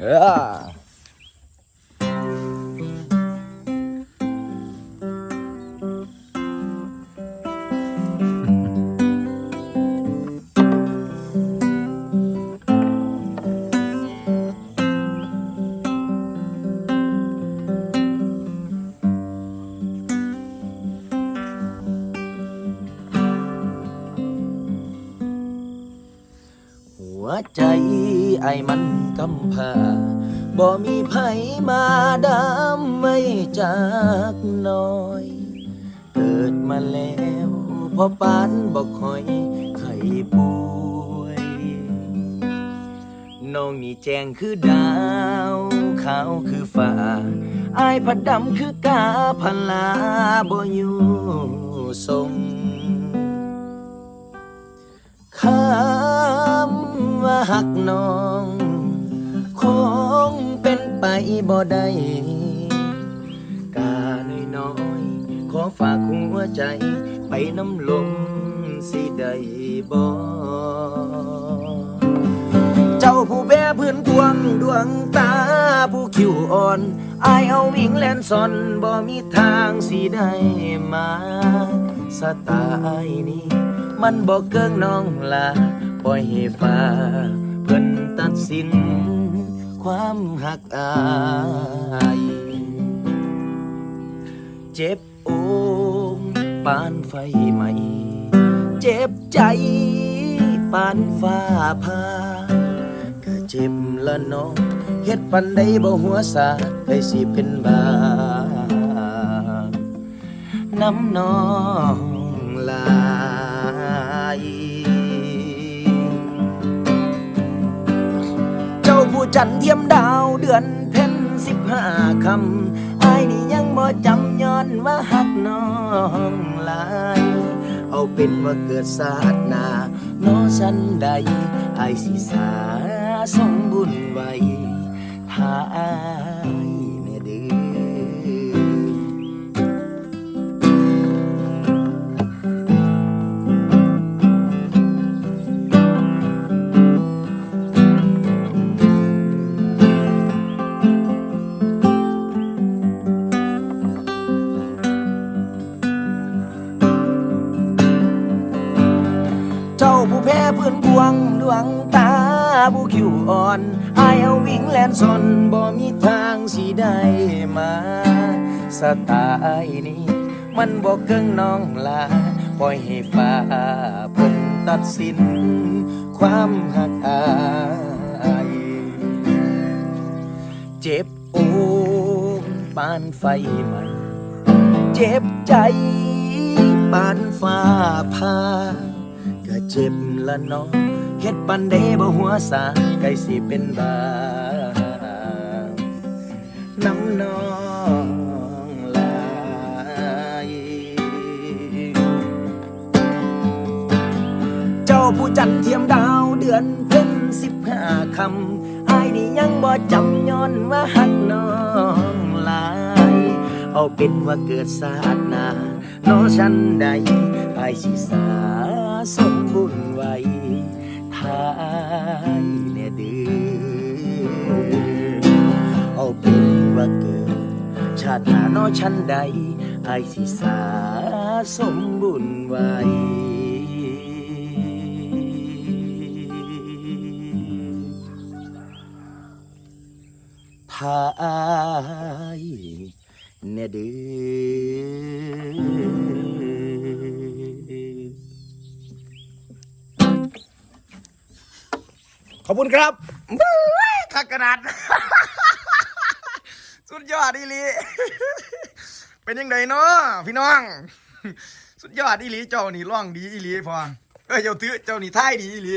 เวใจไอ้มันกำพาบ่มีไผมาดำไม่จากน้อย เกิดมาแล้วพอปานบอกคอยไข้ป่วย น้องนี่แจงคือดาวขาวคือฟ้าอายพัดดำคือกาพลาบ่อยู่ทรงคำว่า หักน้อง คงเป็นไปบ่ได้กาน้อยน้อยๆขอฝากหัวใจไปน้ำลมสิได้บ่เจ้าผู้แบพื้นกวงดวงตาผู้คิวอ่อนอายเอาวิ่งแลนซอนบ่มีทางสิได้มาสตล์นี้ มันบอกเกิงน้องลา ปล่อยให้ฟ้า เพิ่นตัดสิน ความหักอายเจ็บโองปานไฟใหม่ เจ็บใจ ปานฟ้าผ่าก็เจ็บละน้องเฮ็ดปันใดบ่หัวสาเคยสิเป็นบาน้ำน้องลาย จันเทียมดาวเดือนเพ็ญสิบห้าคำไอ้นี่ยังบ่จำย้อนว่าหักน้องหลาย เอาเป็นว่าเกิดศาสนาน้อฉันใดไอ้สิสาสม เพื่อนกวงดวงตาผู้คิวอ่อนอายเอาวิ่งแลนซอนบ่มีทางสิได้มาสไตล์นี้ มันบอกเกิงน้องลาปล่อยให้ฟ้าเพิ่นตัดสิน ความหักอายเจ็บโองปานไฟใหม่เจ็บใจปานฟ้าผ่าก็เจ็บ ละเน้องเฮ็ดปันเดบ่หัวสาไกลสิเป็นบาน้ำน้องลายเจ้าผู้จันเทียมดาวเดือนเพ็ญสิบห้าคำอายนี่ยังบ่จำย้อนว่าหักน้องหลาย เอาเป็นว่าเกิดศาสตร์นาโนฉันใดอายสิสา สมบุญไว้ทายแน่เดือเอาเป็นว่าเกิด ชาติหน้าโนฉันใดอายสิสาสมบุญไว้ถ้ายเน่เดือ อบคุณครับบู๊ยขักกระดาษสุดยอดอีหลีเป็นยังไงเนาะพี่น้อง สุดยอดอีหลีเจ้านี่ร้องดีอีหลีพอเอ้ยเจ้าตื้อเจ้านี่ท้ายดีอีหลี